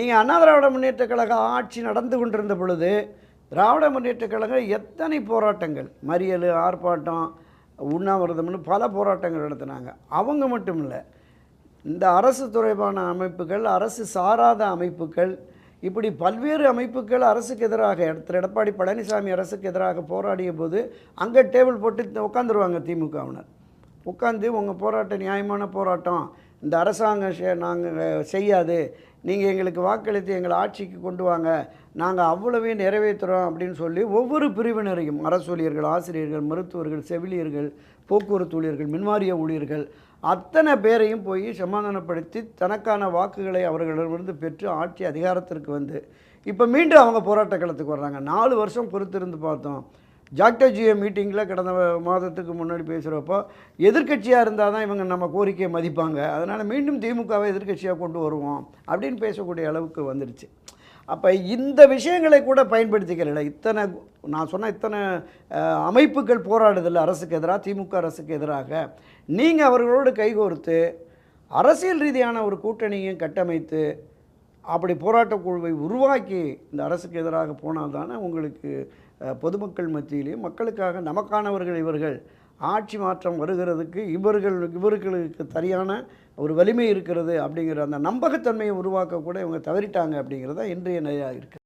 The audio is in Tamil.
நீங்கள் அண்ணா திராவிட முன்னேற்ற கழக ஆட்சி நடந்து கொண்டிருந்த பொழுது திராவிட முன்னேற்ற கழகம் எத்தனை போராட்டங்கள் மறியல் ஆர்ப்பாட்டம் உண்ணாவிரதம்னு பல போராட்டங்கள் நடத்தினாங்க. அவங்க மட்டும் இல்லை இந்த அரசு துறைபான அமைப்புகள் அரசு சாராத அமைப்புகள் இப்படி பல்வேறு அமைப்புகள் அரசுக்கு எதிராக திரு எடப்பாடி பழனிசாமி அரசுக்கு எதிராக போராடிய போது அங்கே டேபிள் போட்டு உட்காந்துருவாங்க திமுகவினர். உட்காந்து உங்கள் போராட்டம் நியாயமான போராட்டம். இந்த அரசாங்கம் நாங்கள் செய்யாது. நீங்கள் எங்களுக்கு வாக்களித்து எங்களை ஆட்சிக்கு கொண்டு வாங்க. நாங்கள் அவ்வளவையும் நிறைவேற்றுறோம் அப்படின்னு சொல்லி ஒவ்வொரு பிரிவினரையும் அரசு ஊழியர்கள் ஆசிரியர்கள் மருத்துவர்கள் செவிலியர்கள் போக்குவரத்து ஊழியர்கள் மின்வாரிய ஊழியர்கள் அத்தனை பேரையும் போய் சமாதானப்படுத்தி தனக்கான வாக்குகளை அவர்களிடமிருந்து பெற்று ஆட்சி அதிகாரத்திற்கு வந்து இப்போ மீண்டும் அவங்க போராட்ட களத்துக்கு வர்றாங்க. நாலு வருஷம் பொறுத்திருந்து பார்த்தோம். ஜாக்டோஜியோ மீட்டிங்கில் கடந்த மாதத்துக்கு முன்னாடி பேசுகிறப்போ எதிர்க்கட்சியாக இருந்தால் தான் இவங்க நம்ம கோரிக்கையை மதிப்பாங்க. அதனால் மீண்டும் திமுகவை எதிர்க்கட்சியாக கொண்டு வருவோம் அப்படின்னு பேசக்கூடிய அளவுக்கு வந்துடுச்சு அப்போ இந்த விஷயங்களை கூட பயன்படுத்திக்கல இத்தனை நான் சொன்ன இத்தனை அமைப்புகள் போராடுதில்லை அரசுக்கு எதிராக திமுக அரசுக்கு எதிராக. நீங்கள் அவர்களோடு கைகோர்த்து அரசியல் ரீதியான ஒரு கூட்டணியும் கட்டமைத்து அப்படி போராட்டக் குழுவை உருவாக்கி இந்த அரசுக்கு எதிராக போனால் தானே உங்களுக்கு பொதுமக்கள் மத்தியிலையும் மக்களுக்காக நமக்கானவர்கள் இவர்கள் ஆட்சி மாற்றம் வருகிறதுக்கு இவர்கள் இவர்களுக்கு சரியான ஒரு வலிமை இருக்கிறது அப்படிங்கிற அந்த நம்பகத்தன்மையை உருவாக்க கூட இவங்க தவறிட்டாங்க அப்படிங்கிறத இன்றைய நிலையாக இருக்குது